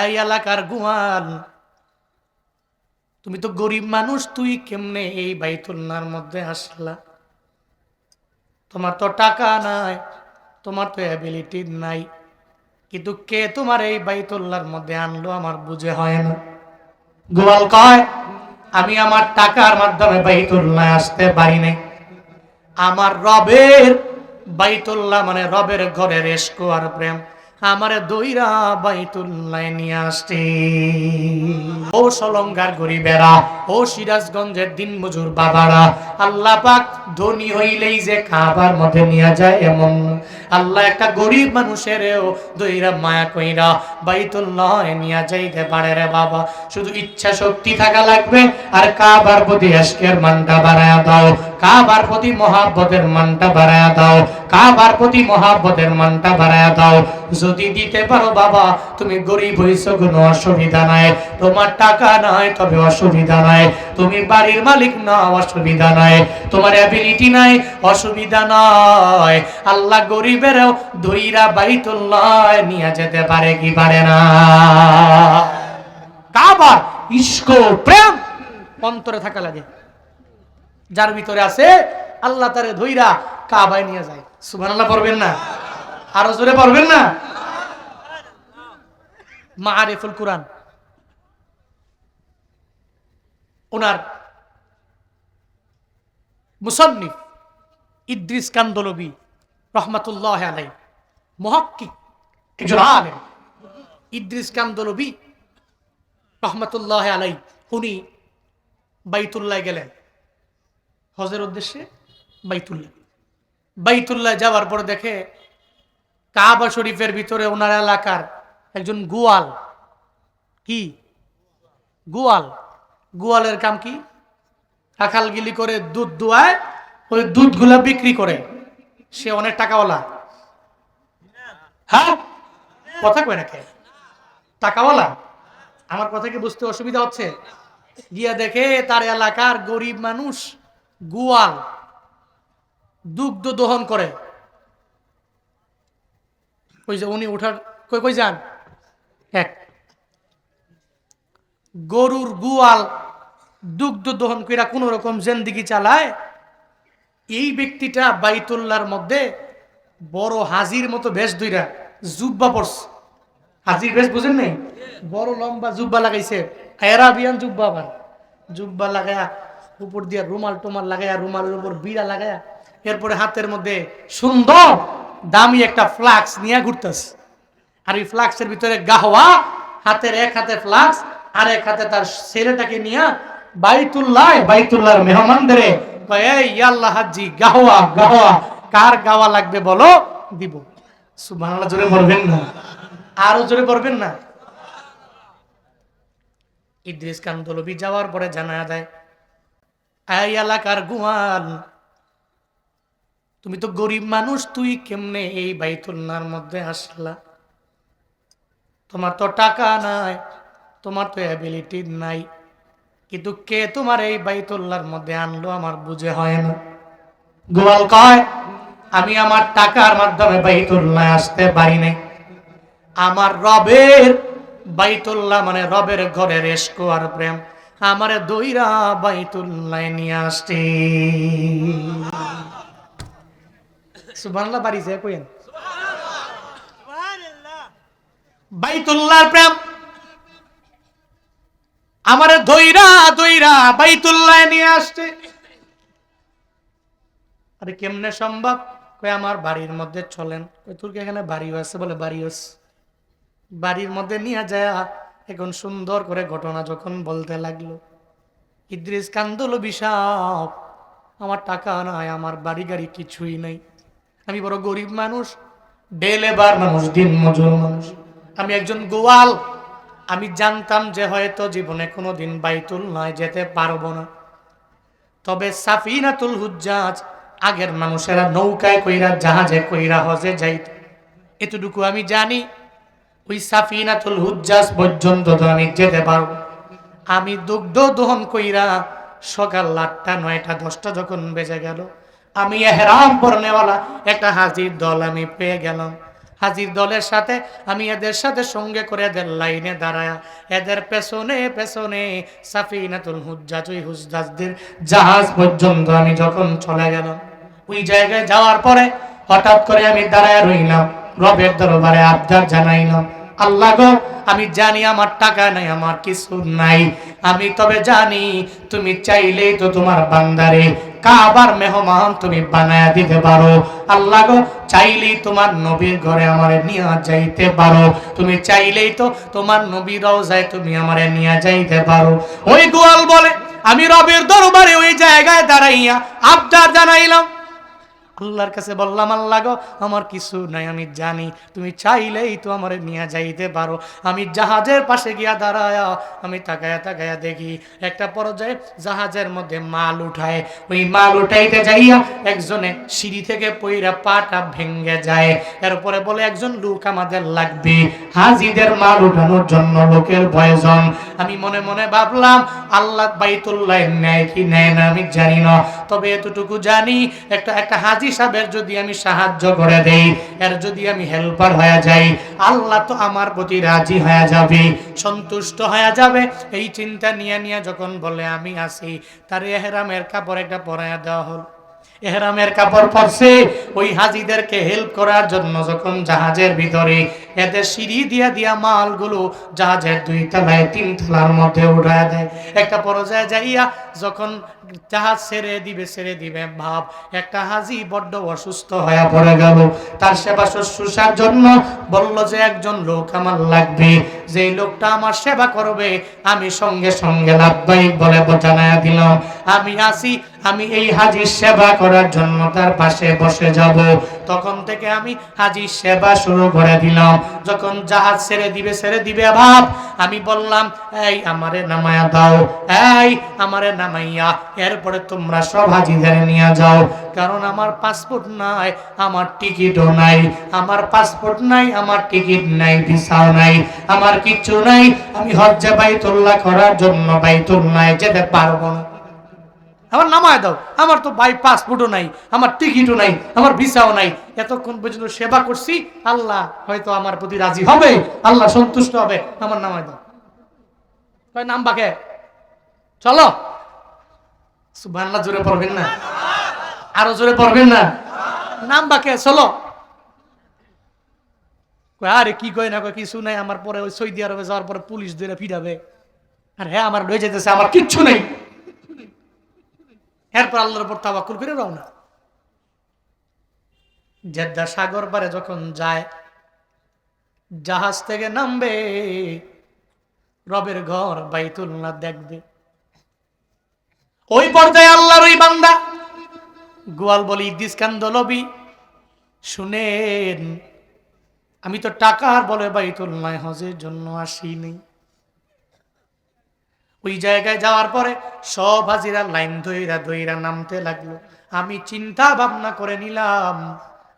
এই এলাকার গুয়ান তুমি তো গরিব মানুষ, তুই কেমনে এই বাইতুল্লার মধ্যে আসলা? তোমার তো টাকা নাই, তোমার তো অ্যাবিলিটি নাই। কিন্তু কে তোমার এই বাইতুল্লার মধ্যে আনলো আমার বুঝে হয় না। গোয়াল কয়, আমি আমার টাকার মাধ্যমে বাইতুল্লাহ আসতে পারি নাই। আমার রবের, বাইতুল্লাহ মানে রবের ঘরের এসকো আর প্রেম। আমারে দইরা বাইতুল্লাহ নিয়ে আসছে। ও সলঙ্গার গরিবেরা, ও সিরাজগঞ্জের দিন মজুর বাবারা, আল্লাহ পাক ধনী হইলেই যে খাবার মধ্যে নিয়ে যায় এমন। আল্লাহ একটা গরিব মানুষেরও দইরা মায়া কইরা বাইতুল্লাহ নিয়ে যাইতে পারে রে বাবা। শুধু ইচ্ছা শক্তি থাকা লাগবে, আর কাবার প্রতি আজকের মানটা বাড়ায় দাও। কাবার প্রতি মহাব্বতের মানটা বাড়ায় দাও। কাবার প্রতি মহাব্বতের মানটা বাড়ায় দাও। যদি দিতে পারো বাবা, তুমি গরিব হইছো, কোনো অসুবিধা নাই। তোমার টাকা নাই, তবে অসুবিধা নাই। তুমি বাড়ির মালিক না অসুবিধা নাই। তোমার অ্যাবিলিটি নাই, অসুবিধা নয় আল্লাহ গরিবেরও ধইরা বাইতুল্লাহ নিয়ে যেতে পারে কি পারে না। কাবার ইস্কো প্রেম অন্তরে থাকা লাগে। যার ভিতরে আছে, আল্লাহ তারে ধইরা কাবায় নিয়ে যায়। সুবহানাল্লাহ পড়বেন না? আরও জোরে পড়বেন না? মাআরিফুল কোরআন। ওনার মুসন্নিফ ইদ্রিস কান্দলবি রহমাতুল্লাহ আলাই মহাক্কিক ইদ্রিস কান্দলবি রহমাতুল্লাহ আলাই উনি বাইতুল্লাহ গেলেন। হজের উদ্দেশ্যে বাইতুল্লাহ। বাইতুল্লাহ যাওয়ার পর দেখে কাবা শরীফের ভিতরে ওনার এলাকার একজন গোয়াল। কি? গোয়াল। গোয়ালের কাম কি? রাখালগিলি করে দুধ দোয়ায়, ওই দুধগুলা বিক্রি করে। সে অনেক টাকাওয়ালা। হ্যাঁ? কথা কয় কে? টাকাওয়ালা? আমার কথা কি বুঝতে অসুবিধা হচ্ছে? গিয়া দেখে তার এলাকার গরিব মানুষ গোয়াল দুগ্ধ দহন করে। ওই যে উনি উঠার কই কই যান? এক। গরুর গোয়াল দুগ্ধ দহন কইরা কোন রকম জেন্দিগি চালায়, এই ব্যক্তিটা বাইতুল্লার মধ্যে বড় হাজির মতো বেশ দুইরা জুব্বা পড়ছে হাজির বেশ বুঝেন নাই? বড় লম্বা জুব্বা লাগাইছে। অ্যারাবিয়ান জুব্বা আবার। জুব্বা লাগায়া উপর দিয়ে রুমাল টুমাল লাগায়া, রুমালের উপর বিড়া লাগায়া, এরপরে হাতের মধ্যে সুন্দর দামি একটা ফ্লাক্স নিয়ে ঘুরতেছে। আর এই ফ্লাক্সের ভিতরে গাহওয়া, হাতের এক হাতে ফ্লাক্স, আর এক হাতে তার ছেলেটাকে নিয়ে বাইতুল্লাহ, বাইতুল্লাহর মেহমানদের ইয়াল্লাহ হাজি গাহওয়া গাহওয়া, কার গাওয়া লাগবে বলো, দিব। সুবহানাল্লাহ, জোরে পড়বেন না। আরও জোরে পড়বেন না। ইদ্রিস খান দলবি যাওয়ার পরে জানা যায় এই এলাকার গুয়ান তুমি তো গরিব মানুষ, তুই কেমনে এই বাইতুল্লার মধ্যে আসলা? তোমার তো টাকা নাই, তোমার তো অ্যাবিলিটি নাই। কিন্তু কে তোমার এই বাইতুল্লার মধ্যে আনলো আমার বুঝে হয় না। গোয়াল কয়, আমি আমার টাকার মাধ্যমে বাইতুল্লাহ আসতে পারি নাই। আমার রবের বাইতুল্লাহ মানে রবের ঘরের এসকো আর প্রেম। আমারে দইরা বাইতুল্লাহ নিয়ে আসছে। সুবহানাল্লাহ, বাড়ি যায় কইেন বাইতুল্লাহর প্রেম। আমারে দইরা দইরা বাইতুল্লাহ নিয়ে আসছে। আরে কেমনে সম্ভব? কই আমার বাড়ির মধ্যে চলেন। কই তোর এখানে বাড়িও আছে বলে বাড়িও বাড়ির মধ্যে নিয়ে যায়। এখন সুন্দর করে ঘটনা যখন বলতে লাগল, ইদ্রিস কান্দল বিশাপ আমার টাকা নাই, আমার বাড়ি গাড়ি কিছুই নাই। আমি বড় গরিব মানুষ ডেলেবার মানুষ, দিন মজুর মানুষ। আমি একজন গোয়াল। আমি জানতাম যে হয়তো জীবনে কোনোদিন বাইতুল নয় যেতে পারব না। তবে সাফিনাতুল হুজ্জাজ, আগের মানুষেরা নৌকায় কইরা, জাহাজে কইরা, হজে যাইত। এতটুকু আমি জানি, ওই সাফিনাতুল হুজ্জাজ পর্যন্ত তো আমি যেতে পারব। আমি দুগ্ধ দহন কইরা সকাল আটটা, নয়টা, দশটা যখন বেজে গেল, আমি এহরাম পরনেওয়ালা একটা হাজির দল আমি পেয়ে গেলাম। হাজির দলের সাথে, আমি এদের সাথে সঙ্গে করে এদের লাইনে দাঁড়ায়। এদের পেছনে পেছনে সাফিনাতুল হুজ্জাতুই হুজদাসদের জাহাজ পর্যন্ত আমি যখন চলে গেলাম, ওই জায়গায় যাওয়ার পরে হঠাৎ করে আমি দাঁড়ায় রইলাম, রবের দরবারে আবদার জানাইলাম আল্লাহ গো, আমি জানি আমার টাকা নাই, আমার কিছু নাই। আমি তবে জানি তুমি চাইলেই তো তোমার বান্দারে কাবার মেহমান তুমি বানায়া দিতে পারো। আল্লাহ গো, চাইলেই তোমার নবীর ঘরে আমারে নিয়ে যাইতে পারো। তুমি চাইলেই তো তোমার নবী রওজায় তুমি আমারে নিয়ে যাইতে পারো। ওই গোয়াল বলে, আমি রবের দরবারে ওই জায়গায় দাঁড়াইয়া আবদার জানাইলাম। আল্লাহর কাছে বললাম, আল্লাহ গো, আমার কিছু নাই, আমি জানি, তুমি চাইলেই তো আমার নিয়ে যাইতে পারো। আমি জাহাজের পাশে গিয়া দাঁড়ায়া, আমি তাকায়া তাকায়া দেখি একটা পর্যায়ে জাহাজের মধ্যে মাল উঠায়। ওই মাল উঠাইতে যাইয়া একজনে সিঁড়ি থেকে পইরা পাটা ভেঙ্গে যায়। এরপরে বলে, একজন লোক আমাদের লাগবে। হাজিদের মাল উঠানোর জন্য লোকের প্রয়োজন। আমি মনে মনে ভাবলাম, আল্লাহ বাইতুল্লাহ নেয় কি নেয় না, আমি জানি না। তবে এতটুকু জানি, একটা একটা হাজি সাহেবের যদি আমি সাহায্য করে দেই, এর যদি আমি হেল্পার হয়ে যাই, আল্লাহ তো আমার প্রতি রাজি হয়ে যাবে, সন্তুষ্ট হয়ে যাবে। এই চিন্তা নিয়ে নিয়ে যখন বলে, আমি আসি তার এহরামের কাপড় একটা পরাইয়া দেওয়া হল। এহরামের কাপড় পরছে, ওই হাজিদেরকে হেল্প করার জন্য যখন জাহাজের ভিতরে এদের সিঁড়ি দিয়া দিয়া মালগুলো জাহাজের দুই তলায় তিন তলার মধ্যে উঠায় দেয়। একটা পর্যায়ে যাইয়া যখন জাহাজ ছেড়ে দিবে ছেড়ে দিবে, ভাব। একটা হাজি বড্ড অসুস্থ হয়ে পড়ে গেল। তার সেবা শুশ্রূষার জন্য বলল যে, একজন লোক আমার লাগবে। যে লোকটা আমার সেবা করবে, আমি সঙ্গে সঙ্গে লাভবাহিক বলে বোঝানায় দিলাম। আমি আসি, আমি এই হাজির সেবা করার জন্য তার পাশে বসে যাব। তখন থেকে আমি হাজির সেবা শুরু করে দিলাম। যখন জাহাজ ছেড়ে দিবে ছেড়ে দিবে ভাব আমি বললাম, এই আমারে নামায়া দাও, এই আমারে নামাইয়া, এরপরে তোমরা সব হাজিদের নিয়ে যাও। কারণ আমার পাসপোর্ট নাই, আমার টিকিটও নাই, আমার পাসপোর্ট নাই, আমার টিকিট নাই, ভিসাও নাই, আমার কিচ্ছু নাই। আমি হজ্জা বাইতুল্লাহ করার জন্য বাইতুল্লাহ যেতে পারব না। আমার নামায় দাও। আমার তো বাই পাসপোর্টও নাই, আমার টিকিটও নাই, আমার ভিসাও নাই। এতক্ষণ পর্যন্ত সেবা করছি, আল্লাহ হয়তো আমার প্রতি রাজি হবে, আল্লাহ সন্তুষ্ট হবে। আমার নামায় দাও। কয়, নাম বাকে? চলো। জোরে পড়বেন না? আরও জোরে পড়বেন না? নাম বাকে? চলো। আরে কি কয় না কিছু নাই। আমার পরে ওই সৌদি আরবে যাওয়ার পরে পুলিশ ধরে ফিরাবে। আর হ্যাঁ আমার লয়ে যেতেছে আমার কিচ্ছু নেই। এরপর আল্লাহর উপর তাওয়াক্কুল করে রওনা। জেদ্দা সাগর পারে যখন যায়, জাহাজ থেকে নামবে, রবের ঘর বাইতুল্লাহ দেখবে। ওই পর্যায়ে আল্লাহর ওই বান্দা গোয়াল বলি ইদ্দিস কান্দলবি শুনেন, আমি তো টাকার বলে বাইতুল্লাহ হজের জন্য আসিনি। ওই জায়গায় যাওয়ার পরে সব হাজিরা লাইন ধইরা ধইরা নামতে লাগল। আমি চিন্তা ভাবনা করে নিলাম,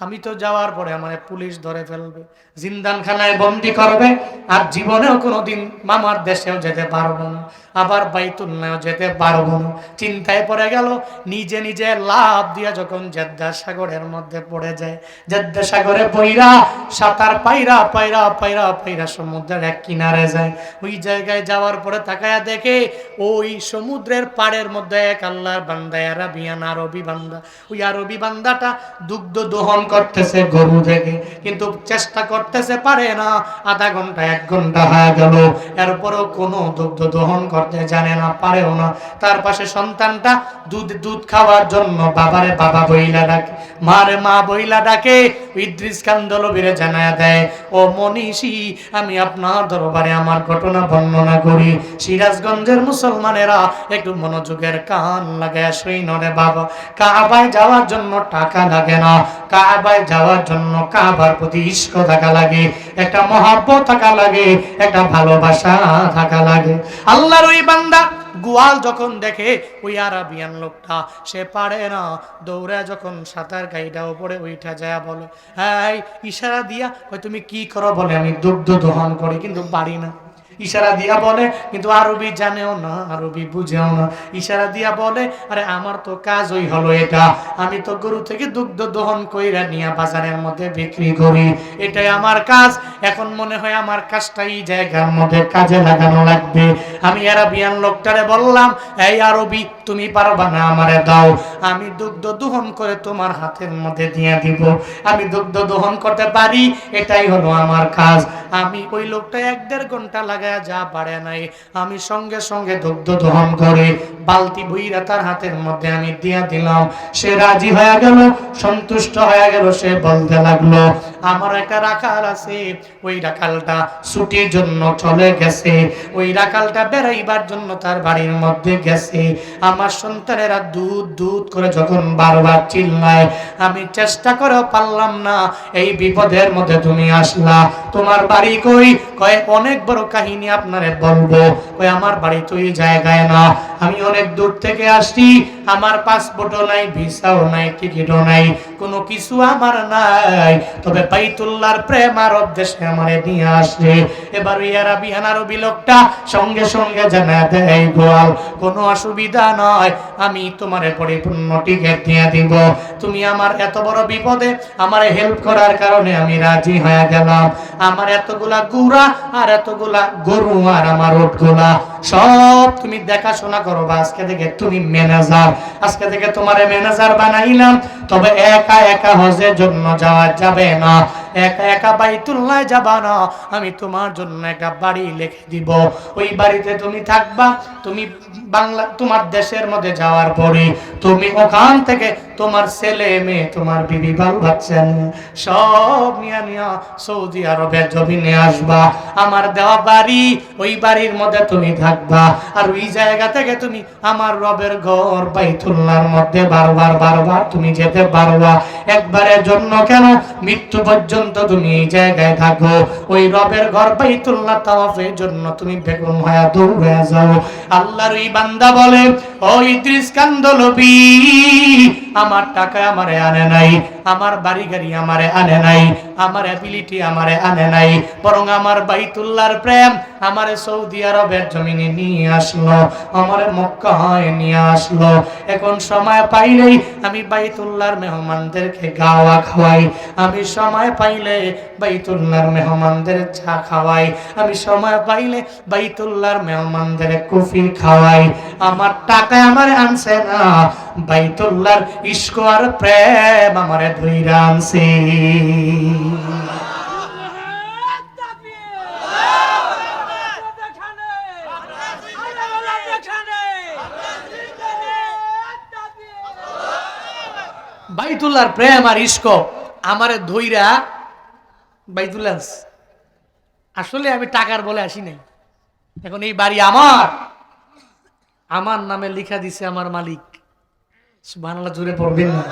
আমি তো যাওয়ার পরে আমার পুলিশ ধরে ফেলবে। জিন্দানখানায় বন্দি করবে, আর জীবনেও কোনোদিন মামার দেশেও যেতে পারব না, আবার বাইতুল্লাহও যেতে পারব না। চিন্তায় পড়ে গেল, নিজে নিজে লাভ দিয়া যখন জেদ্দা সাগরের মধ্যে পড়ে যায়, জেদ্দা সাগরে পইরা সাঁতার পাইরা পাইরা পাইরা পাইরা সমুদ্রের এক কিনারে যায়। ওই জায়গায় যাওয়ার পরে তাকায়া দেখে, ওই সমুদ্রের পাড়ের মধ্যে এক আল্লাহর বান্দা, আরবিয়ান আরবি বান্দা। ওই আরবি বান্দাটা দুগ্ধ দোহন করতেছে গরু থেকে কিন্তু চেষ্টা করতেছে পারে না। আধা ঘণ্টা, এক ঘণ্টা হয়ে গেল। এরপরও কোনো দুগ্ধ দহন করতে জানে না, পারেও না। তার পাশে সন্তানটা দুধ দুধ খাওয়ার জন্য বাবারে বাবা বইলা ডাকে। মারে মা বইলা ডাকে, ইদ্রিস কান্দলবীরে জানায় দেয়, ও মনীষী, আমি আপনার দরবারে আমার ঘটনা বর্ণনা করি। সিরাজগঞ্জের মুসলমানেরা একটু মনোযোগের কান লাগায় শুই নরে বাবা। কাবায় যাওয়ার জন্য টাকা লাগে না। কাবায় যাওয়ার জন্য কাবার প্রতি ইস্ক থাকা লাগে, একটা মহাব্বত থাকা লাগে, একটা ভালোবাসা থাকা লাগে। আল্লাহর ওই বান্দা গোয়াল যখন দেখে, ওই আরাবিয়ান লোকটা, সে পারে না। দৌড়ে যখন সাঁতার গাড়িটা ওপরে ওইটা যায় বলে হ্যাঁ ইশারা দিয়া ওই তুমি কি করো? বলে, আমি দুগ্ধ দোহন করি, কিন্তু পারি না। ইশারা দিয়া বলে, কিন্তু আরবি জানেও না, আরবি বুঝেও না। ইশারা দিয়া বলে, আরে আমার তো কাজ ওই হলো এটা। আমি তো গরু থেকে দুগ্ধ দহন কইরা নিয়ে বাজারের মধ্যে বিক্রি করি। এটাই আমার কাজ। এখন মনে হয় আমার কাজটা এই জায়গার মধ্যে কাজে লাগানো লাগবে। আমি আরবিয়ান লোকটারে বললাম, এই আরবি, তুমি পারবা না আমারে দাও। আমি দুগ্ধ দহন করে তোমার হাতের মধ্যে দিয়ে দিব। আমি দুগ্ধ দহন করতে পারি, এটাই হলো আমার কাজ। আমি ওই লোকটা এক দেড় ঘণ্টা লাগায় যা পারে নাই। আমি সঙ্গে সঙ্গে দুগ্ধ দহন করে বালতি বইরা তার হাতের মধ্যে আমি দিয়া দিলাম। সে রাজি হয়ে গেল, সন্তুষ্ট হয়ে গেল, সে বলতে লাগল, আমার একটা রাখাল আছে। ওই রাখালটা ছুটির জন্য চলে গেছে। ওই রাখালটা বেড়াইবার জন্য তার বাড়ির মধ্যে গেছে। আমার সন্তানেরা দুধ দুধ করে যখন বারবার চিল্লায়, আমি চেষ্টা করেও পারলাম না। এই বিপদের মধ্যে তুমি আসলা। তোমার বাড়ি কই? কয় অনেক বড় কাহিনী আপনারে বলব। কয়, আমার বাড়ি তো এই জায়গায় না। আমি অনেক দূর থেকে আসছি। আমার পাসপোর্টও নাই, ভিসাও নাই, টিকিটও নাই। কোনো কিছু আমার নাই। তবে বাইতুল্লাহর প্রেম আর দেশে আমারে নিয়ে আসে এবার ওই আরবি আনারবি লোকটা সঙ্গে সঙ্গে জানা দেয়, গোয়াল, কোনো অসুবিধা নয়। আমি তোমারে পরিপূর্ণ টিকিট দিয়ে দিব। তুমি আমার এত বড় বিপদে আমার হেল্প করার কারণে আমি রাজি হয়ে গেলাম। আমার এতগুলা গুড়া আর এতগুলা গরু আর আমার ওটগুলা সব তুমি দেখাশোনা করো বা আজকে থেকে তুমি ম্যানেজার আজকে থেকে তোমার ম্যানেজার বানাইলাম, তবে একা একা হজের জন্য যাওয়া যাবে না। একা একা বাইতুল্লাহ যাবা না, আমি তোমার জন্য একটা বাড়ি লিখে দিব। ওই বাড়িতে তুমি থাকবা, তুমি বাংলা, তোমার দেশের মধ্যে যাওয়ার পরে তুমি ওখান থেকে তোমার ছেলে, মেয়ে, তোমার বিবি বাল বাচ্চা সব নিয়ে নিয়ে সৌদি আরবের জমিনে আসবা। আমার দেওয়া বাড়ি, ওই বাড়ির মধ্যে তুমি থাকবা। আর ওই জায়গা থেকে তুমি আমার রবের ঘর বাইতুল্লাহর মধ্যে বারবার বারবার তুমি যেতে পারবা। একবারের জন্য কেন মৃত্যু পর্যন্ত তুমি এই জায়গায় থাকো। ওই রবের ঘর বাইতুল্লাহ তাওয়াফের জন্য তুমি বেগুন হয়ে দৌড়ে যাও। আল্লাহর ওই বান্দা বলে, ও ইদ্রিস কান্দলবি আমার টাকা আমারে আনে নাই, আমার বাড়ি গাড়ি আমারে আনে নাই, আমার অ্যাবিলিটি আমারে আনে নাই, বরং আমার বাইতুল্লাহর প্রেম আমারে সৌদি আরবের জমিনে নিয়ে আসলো, আমারে মক্কায় নিয়ে আসলো। এখন সময় পাইলেই আমি বাইতুল্লাহর মেহমানদেরকে গাওয়া খাওয়াই, আমি সময় পাইলে বাইতুল্লাহর মেহমানদের চা খাওয়াই। আমি সময় পাইলে বাইতুল্লাহর মেহমানদের কফি খাওয়াই। আমার টাকা আমার আনছে না, বাইতুল্লাহর ইস্ক আর প্রেম আমারে ধইরা আনছে। বাইতুল্লাহর প্রেম আর ইস্ক আমারে ধইরা বাইতুল্লাহ আনছে। আসলে আমি টাকার বলে আসি নাই। এখন এই বাড়ি আমার। আমার নামে লিখা দিছে আমার মালিক। বাংলা জুড়ে পড়বেন না।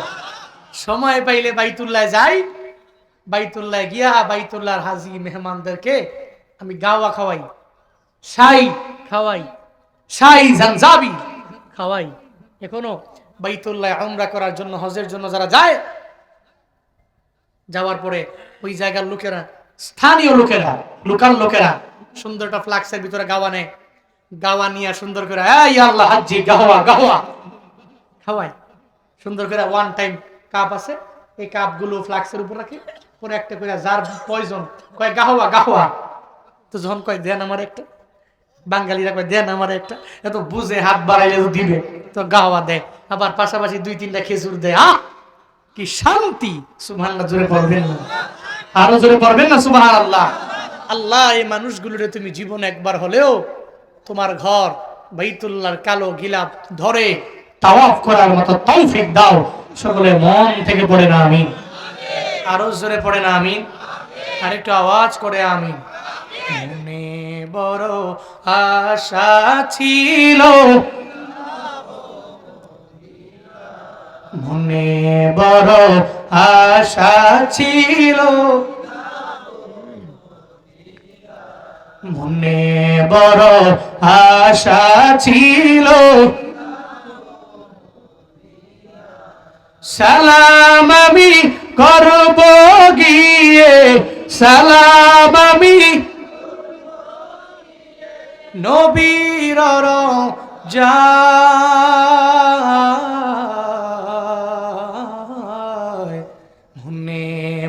সময় পাইলে বাইতুল্লায় যাই। বাইতুল্লায় গিয়া বাইতুল্লাহর হাজি মেহমানদেরকে আমি গাওয়া খাওয়াই। সাই খাওয়াই। সাই জানজাবি খাওয়াই। এখনও বাইতুল্লায় আমরা করার জন্য, হজের জন্য যারা যায় যাওয়ার পরে ওই জায়গার লোকেরা, স্থানীয় লোকেরা, লোকাল লোকেরা সুন্দর একটা ফ্লাক্সের ভিতরে গাওয়া নেয়। গাওয়া নিয়ে সুন্দর করে আল্লাহ, হাজি, গাওয়া গাওয়া। খাওয়াই সুন্দর করে ওয়ান টাইম কাপ আছে। এই কাপগুলো ফ্লাক্সের উপর রাখি। পরে একটা করে যার প্রয়োজন কয় গাহওয়া গাহওয়া তো যখন কয়, দেন আমার একটা। বাঙালিরা কয়, দেন আমার একটা। এত বুঝে, হাত বাড়াইলে দিবে। তো গাহওয়া দেয়। আবার পাশাপাশি দুই তিনটা খেজুর দেয়। আহ! কি শান্তি? সুবহানাল্লাহ জোরে পড়বেন না। আরও জোরে পড়বেন না সুবহানাল্লাহ। আল্লাহ এই মানুষগুলোরে তুমি জীবন একবার হলেও তোমার ঘর বাইতুল্লাহর কালো গিলাপ ধরে তাওয়াফ করার মতো তৌফিক দাও। সকলে মন থেকে পড়ে না আমি আরও জোরে পড়ে না আমি আরেকটু আওয়াজ করে আমি মনে বড় আশা ছিল মনে বড় আশা ছিল। মনে বড় আশা ছিল। সালাম আমি করব গিয়ে, সালাম আমি নবীর যায়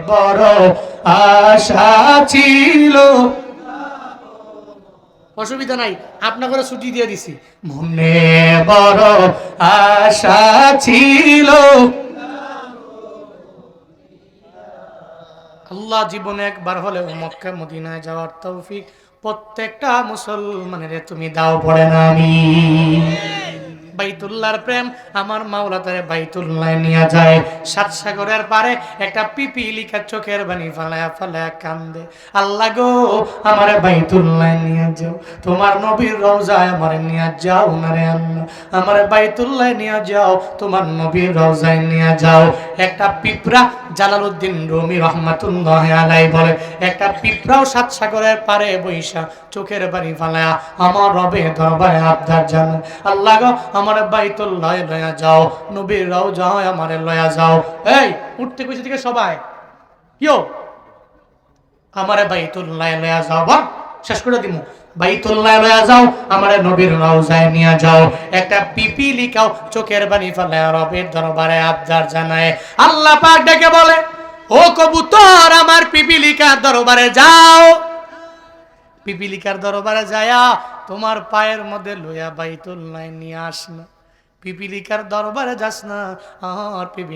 বড় আশা ছিল। অসুবিধা নাই আপনাকে ছুটি দিয়ে দিছি। মনে বড় আশা ছিল। আল্লাহ জীবনে একবার হলে মক্কা মদিনায় যাওয়ার তৌফিক প্রত্যেকটা মুসলমানের তুমি দাও পড়ে না আমি। বাইতুল্লাহর প্রেম, আমার মাওলা তারে বাইতুল্লাহ নিয়ে যায়। সাত সাগরের পারে একটা পিপি লিখা চোখের বাণী ফালায়া ফালায়া কান্দে। আল্লাহ গো, আমার বাইতুল্লাহ নিয়ে যাও। তোমার নবীর রওজায় আমার নিয়ে যাও না রে আল্লাহ। আমার বাইতুল্লাহ নিয়ে যাও, তোমার নবীর রওজায় নিয়ে যাও। একটা পিঁপড়া জালালউদ্দিন রুমি রহমাতুল্লাহ আলাই বলে, একটা পিঁপড়াও সাত সাগরের পারে বৈশা চোখের বাড়ি ফালায়া আমার রবে দরবারে আবদার জান আল্লাহ গো আমার বাইতুল্লাহ লয়া যাও। নবীর রাও যাও, আমারে লয়া যাও। এই, উঠতে কইছে থেকে সবাই। কিও? আমারে বাইতুল্লাহ লয়া যাও। বা শেষ করে দিমু। লয়া আমারে পিপি দরবারে যাও। পিপিলিকার দরবারে যায়া তোমার পায়ের মধ্যে লোয়া বাইতুল নাই নিয়ে আস না পিপিলিকার দরবারে যাস না আর পিপিলি